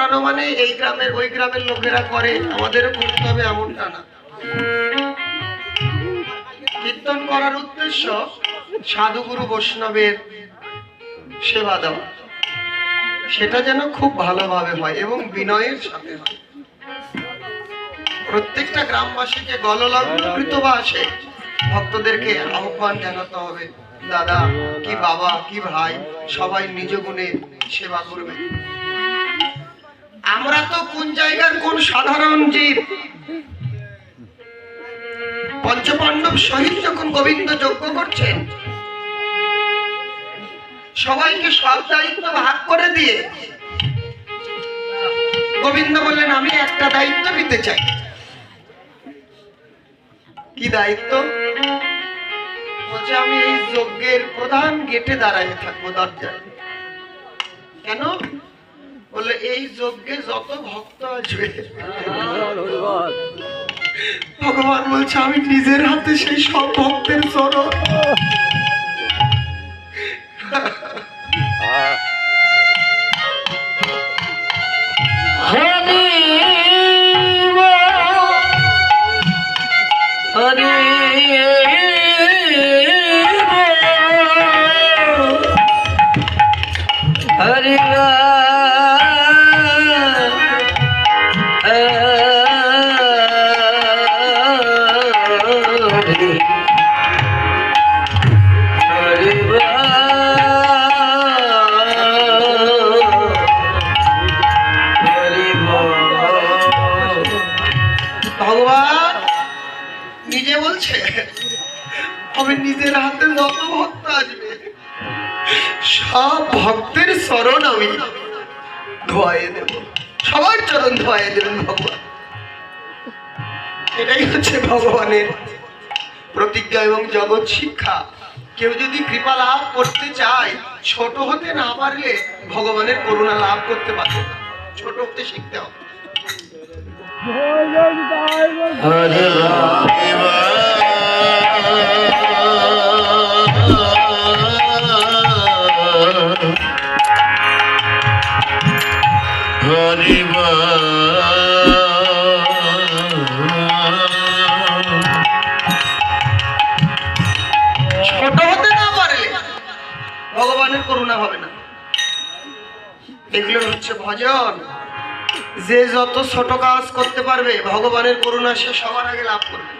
করানো মানে এই গ্রামের, ওই গ্রামের লোকেরা করে, আমাদেরও করতে হবে এমনটা না। কীর্তন করার উদ্দেশ্য সাধুগুরু বৈষ্ণবের সেবা দেওয়া। সেটা যেন খুব ভালোভাবে হয় এবং বিনয়ের সাথে হয়। প্রত্যেকটা গ্রামবাসীকে গললগ্নকৃত বা আসে, ভক্তদেরকে আহ্বান জানাতে হবে, দাদা, কি বাবা, কি ভাই, সবাই নিজ গুণে সেবা করবে। আমরা তো কোন জায়গার কোন সাধারণ জীব? পঞ্চপাণ্ডব সহিত যখন গোবিন্দ যজ্ঞ করছেন, সবাইকে সব দায়িত্ব ভাগ করে দিয়ে গোবিন্দ বললেন, আমি একটা দায়িত্ব নিতে চাই। কি দায়িত্ব? বলছে, আমি এই যজ্ঞের প্রধান গেটে দাঁড়ায় থাকব দরজায়। কেন? বললে এই যজ্ঞে যত ভক্ত আসবে ভগবান বলছে, আমি নিজের হাতে সেই সব ভক্তের চরণ। চরণ আমি। ধোয়াইয়ে দেব। সবার চরণ ধোয়াইয়ে দেবেন ভগবান। এটাই হচ্ছে ভগবানের প্রতিজ্ঞা এবং জগৎ শিক্ষা। কেউ যদি কৃপা লাভ করতে চায় ছোট হতে না পারলে ভগবানের করুণা লাভ করতে পারবে না। ছোট হতে শিখতে হবে। হরি ছোট হতে না পারলে ভগবানের করুণা হবে না। এগুলো হচ্ছে ভজন। যে যত ছোট কাজ করতে পারবে, ভগবানের করুণা সে সবার আগে লাভ করবে।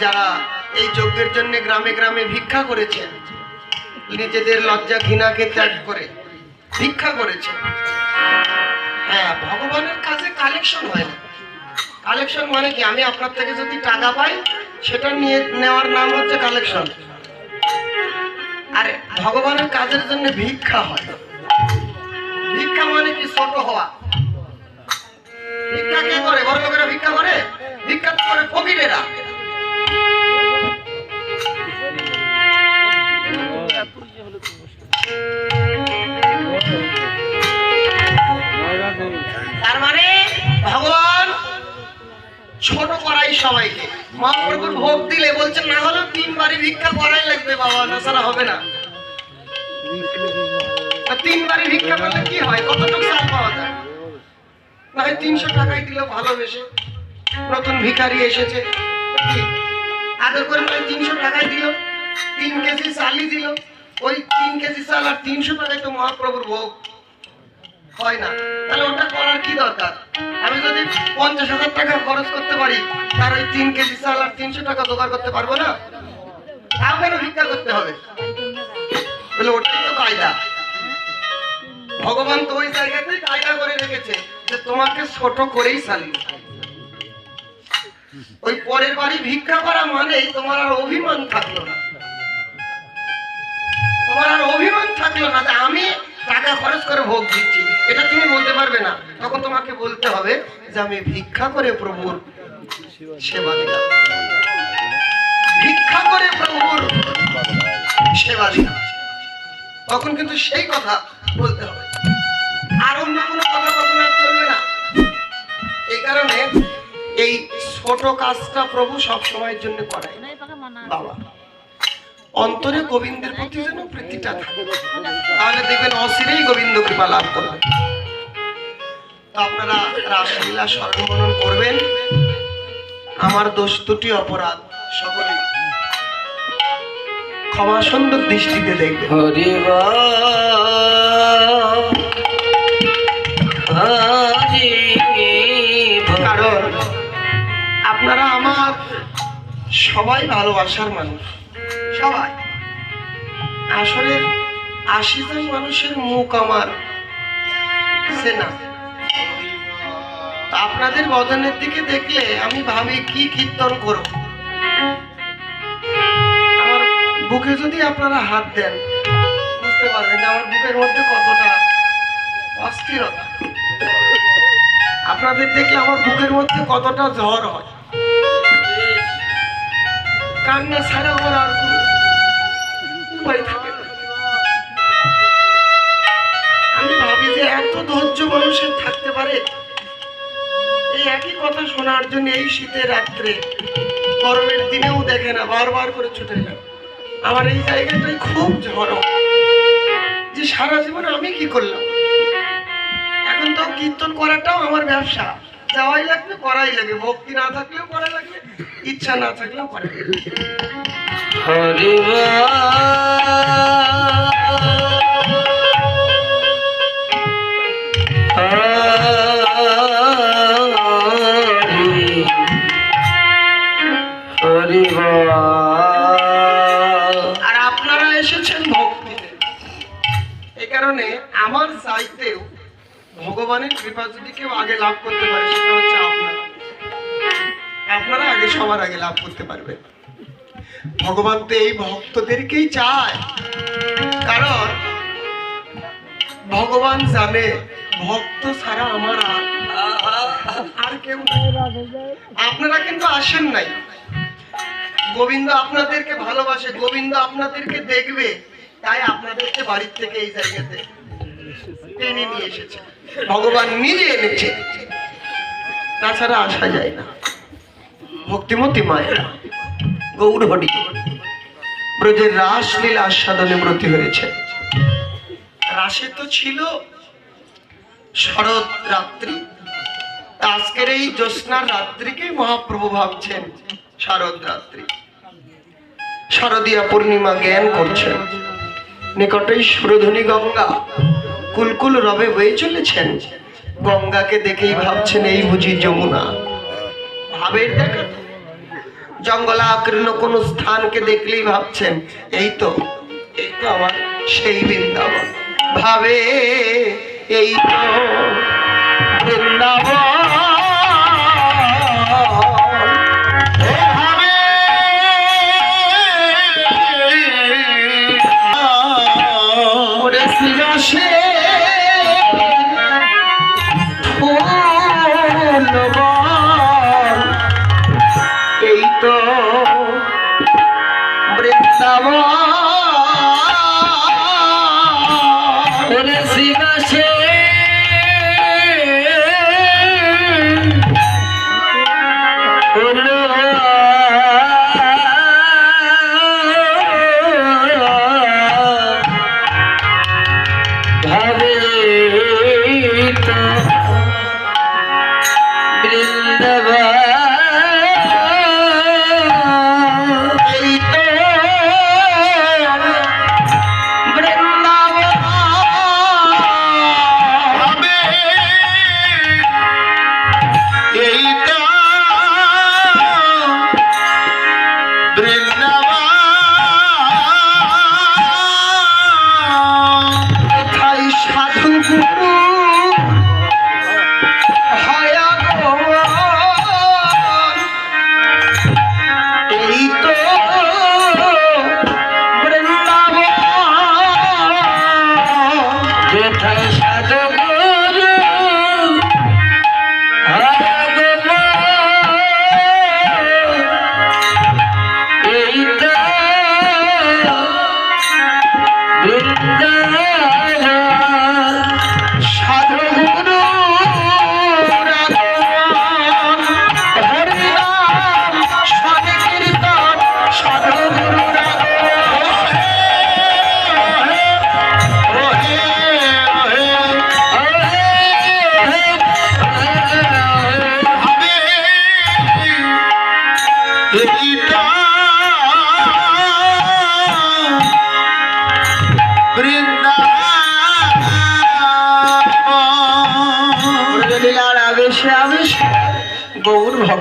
যারা এই যজ্ঞের জন্য গ্রামে গ্রামে ভিক্ষা করেছেন, নিজেদের লজ্জা ঘৃণাকে ত্যাগ করে ভিক্ষা করেছেন হ্যাঁ ভগবানের কাছে কালেকশন হয় না। কালেকশন মানে কি? আমি আপনার থেকে যদি টাকা পাই, সেটা নিয়ে নেওয়ার নাম হচ্ছে কালেকশন আরে, ভগবানের কাজের জন্য ভিক্ষা হয়। ভিক্ষা মানে কি? ছোট হওয়া। ভিক্ষা কে করে? বড় লোকেরা ভিক্ষা করে? হয় তিনশো টাকাই দিল ভালোবেসে। নতুন ভিখারি এসেছে। আদর করে নয় তিনশো টাকাই দিল। তিন কেজি চালই দিল। ওই তিন কেজি চাল আর তিনশো টাকায় তো মহাপ্রভুর ভোগ। হয় না। তাহলে ওটা করার কি দরকার? আমি যদি পঞ্চাশ হাজার টাকা খরচ করতে পারি, তার ওই তিন কেজি চাল আর তিনশো টাকা জোগাড় করতে পারব না? তাও কেন ভিক্ষা করতে হবে? বলে ওটাই তো কায়দা। ভগবান তো ওই জায়গাতেই কায়দা করে রেখেছে। যে তোমাকে ছোট করেই চালিয়ে ওই পরের বাড়ি ভিক্ষা করা মানেই তোমার আর অভিমান থাকল না। তোমার আর অভিমান থাকল না যে আমি টাকা খরচ করে ভোগ দিচ্ছি। এটা তুমি বলতে পারবে না। তখন তোমাকে বলতে হবে যে আমি ভিক্ষা করে প্রভুর সেবা দিলাম। ভিক্ষা করে প্রভুর সেবা দিলাম। তখন কিন্তু সেই কথা বলতে হবে। আর অন্য কোনো কথা কারণে এই ছোট কাজটা প্রভু সব সময়ের জন্য করায় বাবা, অন্তরে গোবিন্দের প্রতি যেন প্রীতিটা থাকে। তাহলে দেখবেন অচিরেই গোবিন্দ কৃপা লাভ করবেন। আপনারা রাসলীলা স্মরণ করবেন। আমার দোষ দুটি অপরাধ সকলে। ক্ষমা সুন্দর দৃষ্টিতে দেখবেন। হরি হরি সবাই ভালোবাসার মানুষ। সবাই। আসলে আশি জন মানুষের মুখ আমার চেনা আপনাদের বদনের দিকে দেখলে আমি ভাবি কি কীর্তন করব। আমার বুকে যদি আপনারা হাত দেন, বুঝতে পারবেন আমার বুকের মধ্যে কতটা অস্থিরতা। আপনাদের দেখলে আমার বুকের মধ্যে কতটা ঝড় হয়। কান্না ছাড়া আমার আর উপায় থাকে আমি ভাবি যে এত ধৈর্য মানুষের থাকতে পারে। এই একই কথা শোনার জন্য এই শীতের রাত্রে, গরমের দিনেও দেখে না, বারবার করে ছুটে যায় আমার এই জায়গাটাই খুব ঝড় যে সারা জীবন আমি কি করলাম? এখন তো কীর্তন করাটাও আমার ব্যবসা। যাওয়াই লাগবে, করাই লাগবে। ভক্তি না থাকলেও করা লাগবে, ইচ্ছা না থাকলেও করা আর আপনারা এসেছেন ভক্তিতে। এই কারণে আমার চাইতেও ভগবানের কৃপা যদি কেউ আগে লাভ করতে পারে, সেটা হচ্ছে আপনারা। আপনারা আগে সবার আগে লাভ করতে পারবেন ভগবান তো এই ভক্তদেরকেই চায়। কারণ ভগবান জানে, ভক্ত ছাড়া আমার আর- কেউ আপনারা কিন্তু আসেন নাই। গোবিন্দ আপনাদেরকে ভালোবাসে, গোবিন্দ আপনাদেরকে দেখবে। তাই আপনাদেরকে বাড়ির থেকে এই জায়গাতে টেনে নিয়ে এসেছে। ভগবান নিজে এনেছে। তাছাড়া আসা যায় না। ভক্তিমতী মায়েরা গৌরহরি ব্রজের রাসলীলা আস্বাদনে ব্রতী হয়েছে রাসে তো ছিল শরৎ রাত্রি। আজকের এই জ্যোৎস্নার রাত্রিকে মহাপ্রভু ভাবছেন শারদ রাত্রি। শারদীয়া পূর্ণিমা জ্ঞান করছেন। নিকটেই সুরধনী গঙ্গা। কুলকুল রবে বয়ে চলেছেন গঙ্গাকে দেখেই ভাবছেন এই বুঝি যমুনা ভাবের দেখা তো। জঙ্গলাকীর্ণ কোন স্থানকে দেখলেই ভাবছেন এই তো এই তো আমার সেই বৃন্দাবন ভাবে এই তো বৃন্দাবন এভাবে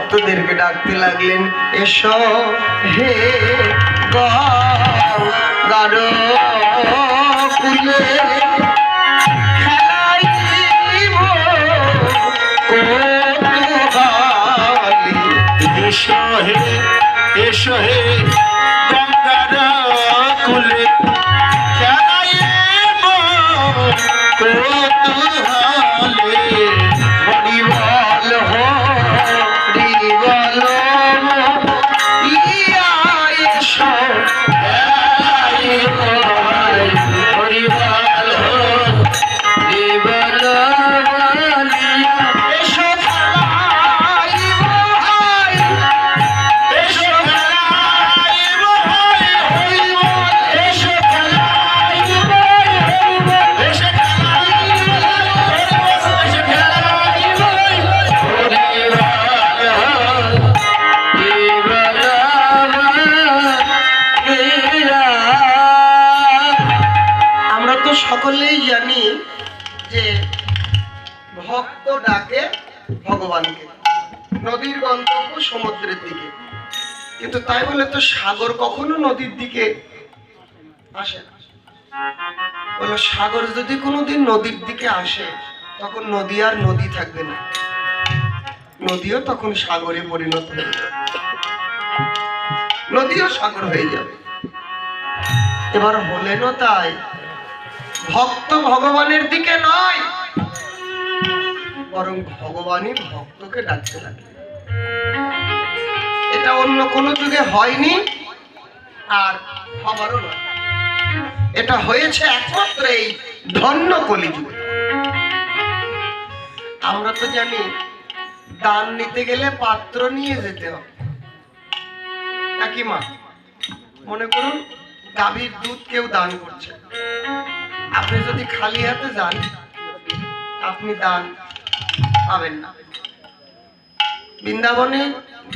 ভক্তদেরকে ডাকতে লাগলেন এসো হে গারো কুলে এসো হে কিন্তু তাই বলে তো সাগর কখনো নদীর দিকে আসে না। সাগর যদি কোনোদিন নদীর দিকে আসে, তখন নদী আর নদী থাকবে না। নদীও তখন সাগরে পরিণত হয়ে যাবে। নদীও সাগর হয়ে যাবে। এবার হলেনও তাই, ভক্ত ভগবানের দিকে নয়, বরং ভগবানই ভক্তকে ডাকতে লাগে এটা অন্য কোনো যুগে হয়নি আর হবারও নয়। এটা হয়েছে একমাত্র এই ধন্য কলিযুগে আমরা তো জানি দান নিতে গেলে পাত্র নিয়ে যেতে হবে। নাকি মা, মনে করুন গাভীর দুধ কেউ দান করছে আপনি যদি খালি হাতে যান, আপনি দান পাবেন না। বৃন্দাবনে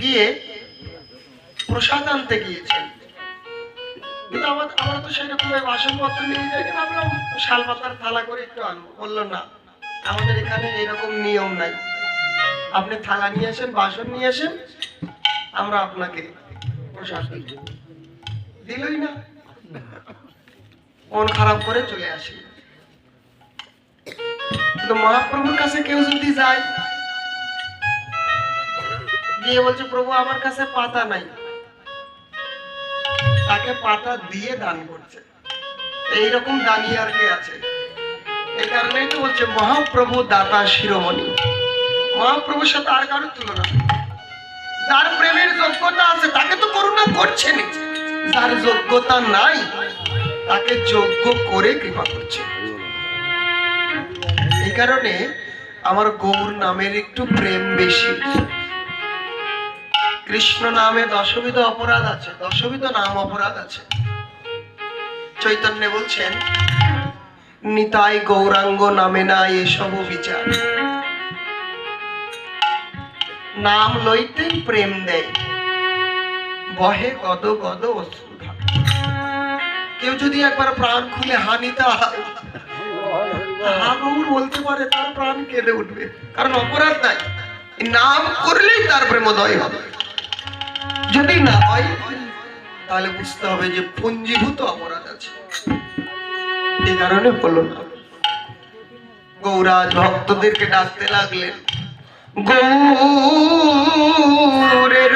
গিয়ে প্রসাদ আনতে গিয়েছেন। কিন্তু আমার আমরা তো সেরকম বাসনপত্র নিয়ে যাইনি ভাবলাম শাল পাতার থালা করে একটু আনব। বলল, না, আমাদের এখানে এরকম নিয়ম নাই। আপনি থালা নিয়ে আসেন, বাসন নিয়ে আসেন, আমরা আপনাকে প্রসাদ দিলই না। মন খারাপ করে চলে আসি। কিন্তু মহাপ্রভুর কাছে কেউ যদি যায়, গিয়ে বলছে, প্রভু, আমার কাছে পাতা নাই। তাকে পাতা দিয়ে দান করছে। এইরকম দানি আর কি আছে? এই কারণেই তো বলছে, মহাপ্রভু দাতা শিরোমণি। মহাপ্রভুর সাথে আর কারোর তুলনা যার প্রেমের যোগ্যতা আছে, তাকে তো করুণা করছেন যার যোগ্যতা নাই, তাকে যোগ্য করে কৃপা করছে। এই কারণে আমার গৌর নামের একটু প্রেম বেশি। কৃষ্ণ নামে দশবিধ অপরাধ আছে, দশবিধ নাম অপরাধ আছে। চৈতন্য বলছেন, নিতাই গৌরাঙ্গ নামে না এসব বিচার নাম লইতে প্রেম দেয়, বহে গদ গদ অশ্রুধা। কেউ যদি একবার প্রাণ খুলে হানিতা হা গৌর বলতে পারে তার প্রাণ কেঁদে উঠবে, কারণ অপরাধ নাই। নাম করলেই তার প্রেমোদয় হবে। যদি না হয়, তাহলে বুঝতে হবে যে পঞ্জীভূত অপরাধ আছে। এই কারণে বল না। গৌরাজ ভক্তদেরকে ডাকতে লাগলেন। গৌরের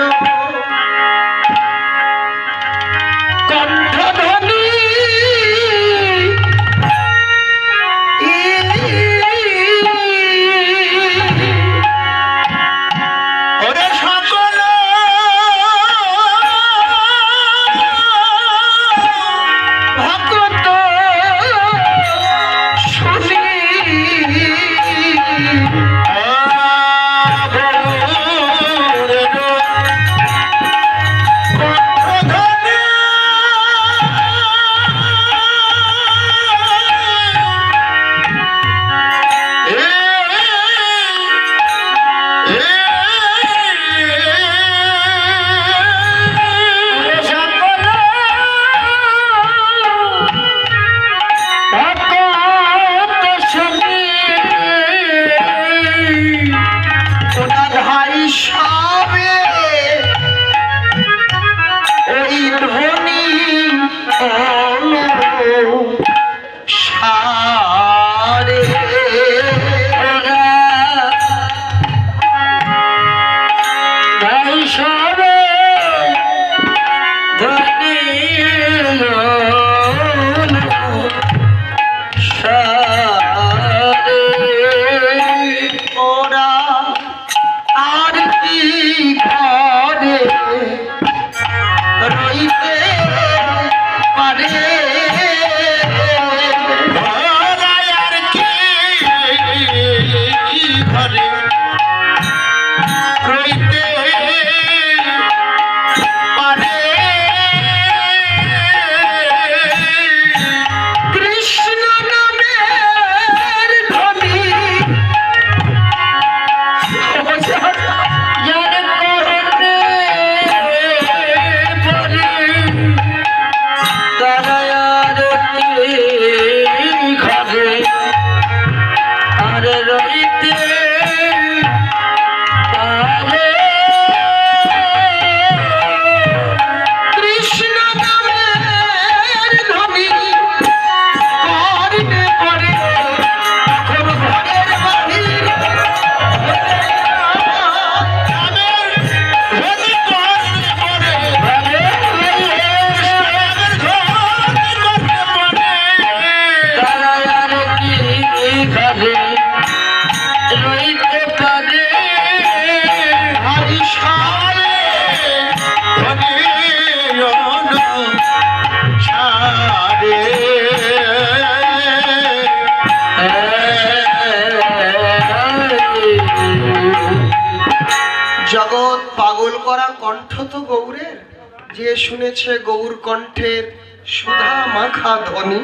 ধ্বনি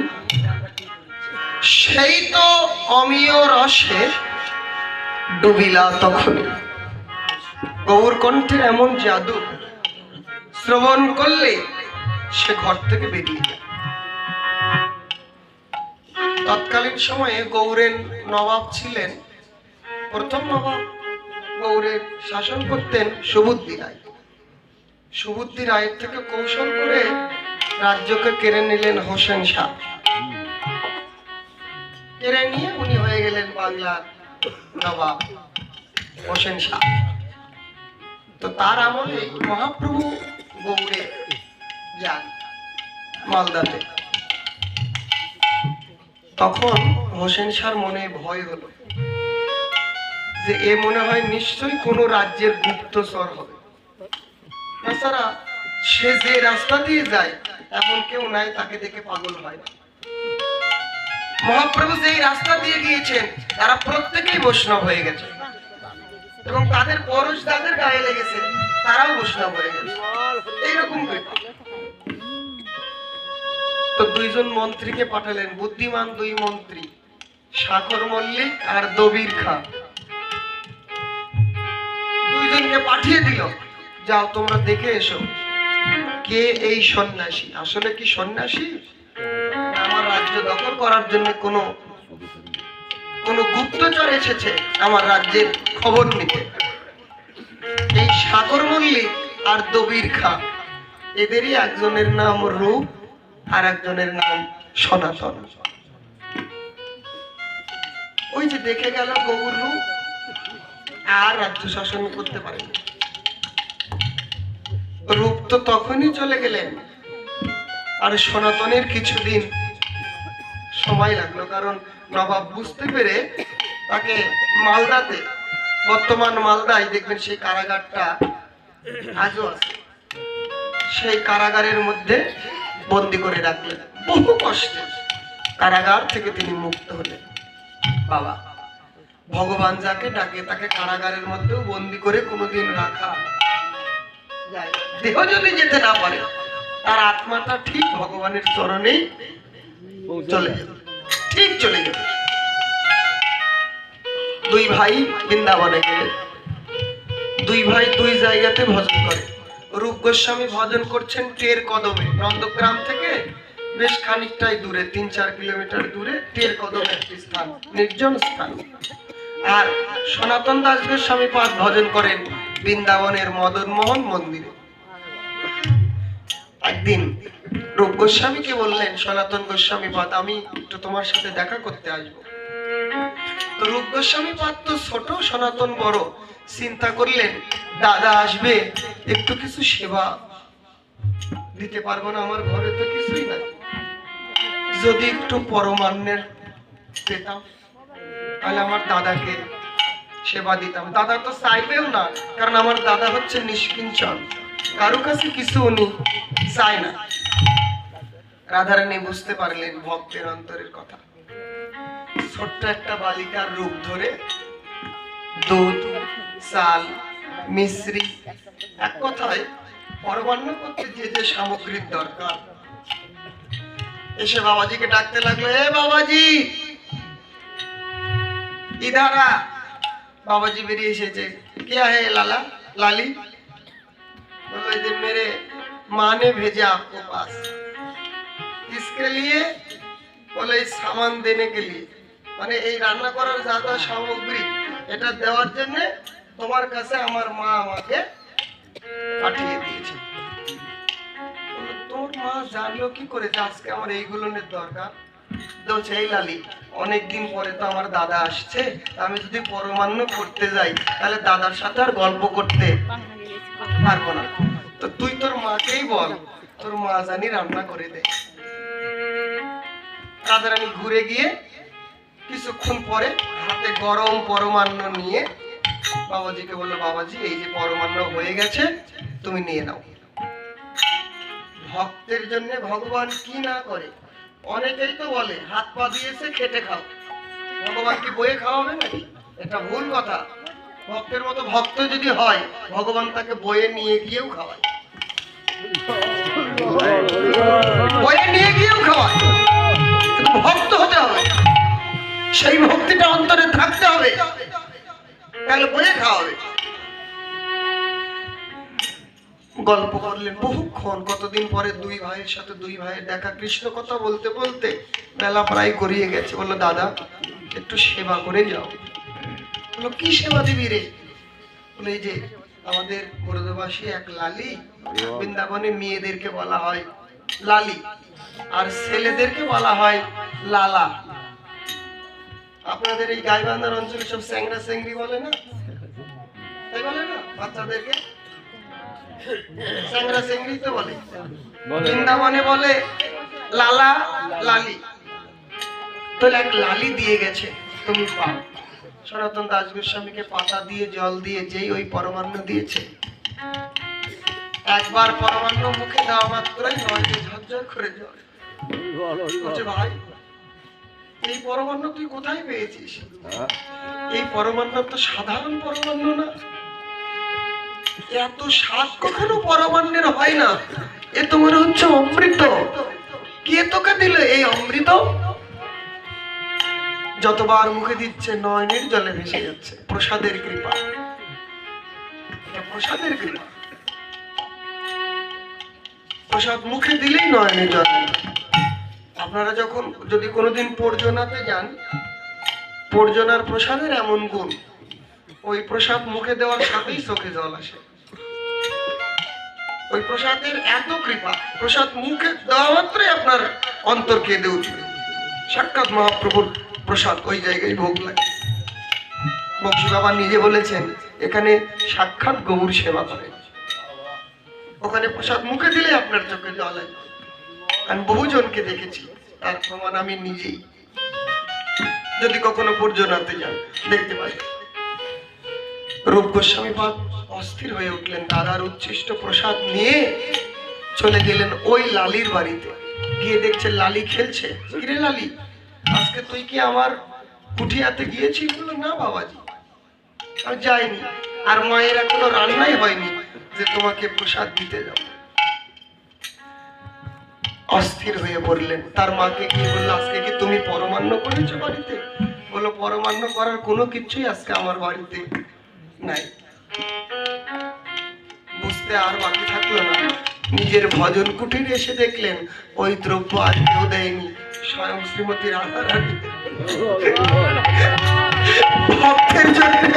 সেই তো অমীয় রসে ডুবিলা তখন গৌর কণ্ঠের এমন জাদু শ্রবণ করলে সে ঘর থেকে বেরিয়ে যায়। তৎকালীন সময়ে গৌরের নবাব ছিলেন। প্রথম নবাব গৌরের শাসন করতেন সুবুদ্ধি রায়। সুবুদ্ধি রায়ের থেকে কৌশল করে রাজ্যকে কেড়ে নিলেন হোসেন শাহ। কেড়ে নিয়ে উনি হয়ে গেলেন বাংলার নবাব হোসেন শাহ। তো তার আমলে মহাপ্রভু গৌড়ে যান মালদাতে। তখন হোসেন শাহর মনে ভয় হলো যে এ মনে হয় নিশ্চয়ই কোনো রাজ্যের গুপ্তচর হবে। তাছাড়া সে যে রাস্তা দিয়ে যায় এমন কেউ নাই, তাকে দেখে পাগল হয়। মহাপ্রভু যেই রাস্তা দিয়ে গিয়েছেন, তারা প্রত্যেকেই বৈষ্ণব হয়ে গেছে। এবং তাদের পরশ যাদের গায়ে লেগেছে, তারাও বৈষ্ণব হয়ে গেছে। এইরকম তো দুইজন মন্ত্রীকে পাঠালেন, বুদ্ধিমান দুই মন্ত্রী সাকর মল্লিক আর দবির খা দুইজনকে পাঠিয়ে দিল, যাও তোমরা দেখে এসো। কে এই সন্ন্যাসী? আসলে কি সন্ন্যাসী? আমার রাজ্য দখল করার জন্য কোনো কোনো গুপ্তচর এসেছে আমার রাজ্যের খবর নিতে। এই সাগর মল্লিক আর দবির খা, এদেরই একজনের নাম রূপ আর একজনের নাম সনাতন। ওই যে দেখে গেল গৌর রূপ, আর রাজ্য শাসন করতে পারেনি। রূপ তো তখনই চলে গেলেন আর সনাতনের কিছুদিন সময় লাগল, কারণ নবাব বুঝতে পেরে তাকে মালদাতে, বর্তমান মালদায় দেখবেন সেই কারাগারটা আজও আছে। সেই কারাগারের মধ্যে বন্দি করে রাখলেন। বহু কষ্টে কারাগার থেকে তিনি মুক্ত হলেন। বাবা, ভগবান যাকে ডাকে তাকে কারাগারের মধ্যেও বন্দি করে কোনোদিন রাখা। দেহ যদি যেতে না পারে তার আত্মাটা ঠিক ভগবানের চরণেই চলে যাবে। ঠিক চলে যাবে। দুই ভাই বৃন্দাবনে গেলেন দুই ভাই দুই জায়গাতে ভজন করে। রূপ গোস্বামী ভজন করছেন টের কদমে। নন্দগ্রাম থেকে বেশ খানিকটাই দূরে তিন চার কিলোমিটার দূরে টের কদমে একটি স্থান নির্জন স্থান। আর সনাতন দাস গোস্বামী পাদ ভজন করেন। বৃন্দাবনের মদন মোহন মন্দিরে। একদিন রূপ গোস্বামীকে বললেন, সনাতন গোস্বামী পাদ, আমি একটু তোমার সাথে দেখা করতে আসব। তো রূপ গোস্বামী পাদ তো ছোট, সনাতন বড়। চিন্তা করলেন, দাদা আসবে, একটু কিছু সেবা দিতে পারব না, আমার ঘরে তো কিছুই না যদি একটু পরমান্নের পেতাম, তাহলে আমার দাদাকে সেবা দিতাম। দাদা তো চাইবেও না, কারণ আমার দাদা হচ্ছে নিষ্কিঞ্চন। কারও কাছে কিছু উনি চায় না। রাধারানী বুঝতে পারলেন ভক্তের অন্তরের কথা। ছোট্ট একটা বালিকার রূপ ধরে দুধ, চাল, মিশ্রি, এক কথায় পরমান্ন করতে যে যে সামগ্রীর দরকার। এসে বাবাজিকে ডাকতে লাগল, এ বাবাজি! ইধারা बाबाजी বেরিয়ে এসেছে क्या है लाला लाली बोलो ये मेरे माँ ने भेजा आपको पास किसके लिए बोले इस सामान देने के लिए মানে এই রান্না করার যা যা সামগ্রী এটা দেওয়ার জন্য তোমার কাছে আমার মা আমাকে পাঠিয়ে দিয়েছে বললো, তোর মা জানলো কি করে যে আজকে আমার এইগুলোর দরকার বলছে এই লালি। অনেকদিন পরে তো আমার দাদা আসছে আমি যদি পরমান্ন করতে যাই, তাহলে দাদার সাথে আর গল্প করতে পারব না। তো তুই তোর মাকেই বল, তোর মা জানি রান্না করে দে তাদের আমি ঘুরে গিয়ে কিছুক্ষণ পরে হাতে গরম পরমান্ন নিয়ে বাবাজিকে বলল, বাবাজি, এই যে পরমান্ন হয়ে গেছে, তুমি নিয়ে নাও। ভক্তের জন্য ভগবান কি না করে? অনেকেই তো বলে, হাত পা দিয়েছে, খেটে খাও। ভগবান কি বয়ে খাওয়াবে নাকি? এটা ভুল কথা। ভক্তের মতো ভক্ত যদি হয়, ভগবান তাকে বয়ে নিয়ে গিয়েও খাওয়ায়। বয়ে নিয়ে গিয়েও খাওয়ায়। গল্প করলেন। বহুক্ষণ, কতদিন পরে দুই ভাইয়ের সাথে দুই ভাইয়ের দেখা, কৃষ্ণ কথা বলতে বলতে বেলা প্রায় গড়িয়ে গেছে। বলল, দাদা, একটু সেবা করে যাও। বলল, কি সেবা দিবি রে? বলে এই যে আমাদের বরদবাসী এক লালি, বৃন্দাবনে মেয়েদেরকে বলা হয় লালি, আর ছেলেদেরকে বলা হয় লালা। আপনাদের এই গাইবান্ধার অঞ্চলে সব স্যাংরা স্যাংরি বলে না? তাই বলে না? বাচ্চাদেরকে? স্যাংরা স্যাংরি তো বলে। বৃন্দাবনে বলে লালা লালি। তাহলে এক লালি দিয়ে গেছে তুমি পাও। সনাতন দাস গোস্বামীকে পাতা দিয়ে জল দিয়ে যেই ওই পরমান্ন দিয়েছে। একবার পরমান্ন মুখে দেওয়া মাত্রই নয় ঝরঝর করে জল। বলছে ভাই এই পরমান্ন তুই কোথায় পেয়েছিস? এই পরমান্ন তো সাধারণ পরমান্ন না। এত স্বাদ কখনো পরমান্নের হয় না। এ তো হচ্ছে অমৃত। কে তোকে দিল এই অমৃত? যতবার মুখে দিচ্ছে নয়নের জলে ভেসে যাচ্ছে। প্রসাদের কৃপা। প্রসাদের কৃপা। প্রসাদ মুখে দিলেই নয়নে জল আপনারা যখন যদি কোনোদিন পর্যনাতে যান পর্যনার প্রসাদের এমন গুণ, ওই প্রসাদ মুখে দেওয়ার সাথেই চোখে জল আসে। ওই প্রসাদের এত কৃপা। প্রসাদ মুখে দেওয়া মাত্রই আপনার অন্তর কেঁদে উঠবে। সাক্ষাৎ মহাপ্রভুর প্রসাদ ওই জায়গায় ভোগ লাগে। বক্সি বাবা নিজে বলেছেন, এখানে সাক্ষাৎ গৌর সেবা করে ওখানে প্রসাদ মুখে দিলে আপনার চোখে জল আসবে। আমি বহুজনকে দেখেছি, তার প্রমাণ আমি নিজেই। যদি কখনো পর্যনাতে যান, দেখতে পাই রূপ গোস্বামী পাদ অস্থির হয়ে উঠলেন দাদার উচ্ছিষ্ট প্রসাদ নিয়ে চলে গেলেন ওই লালির বাড়িতে। গিয়ে দেখছেন লালি খেলছে। কিরে লালি, আজকে তুই কি আমার কুঠিয়াতে গিয়েছিস? বলল, না বাবাজি, আমি যাইনি। আর মায়ের এখনও রান্নাই হয়নি যে তোমাকে প্রসাদ দিতে যাব। অস্থির হয়ে পড়লেন। তার মাকে কি বলল, আজকে কি তুমি পরমান্ন করেছ বাড়িতে? বলল, পরমান্ন করার কোনো কিছুই আজকে আমার বাড়িতে নাই। বুঝতে আর বাকি থাকল না। নিজের ভজন কুটির এসে দেখলেন, ওই দ্রব্য আর কেউ দেয়নি। স্বয়ং শ্রীমতী রাধারানী। ভক্তের জন্য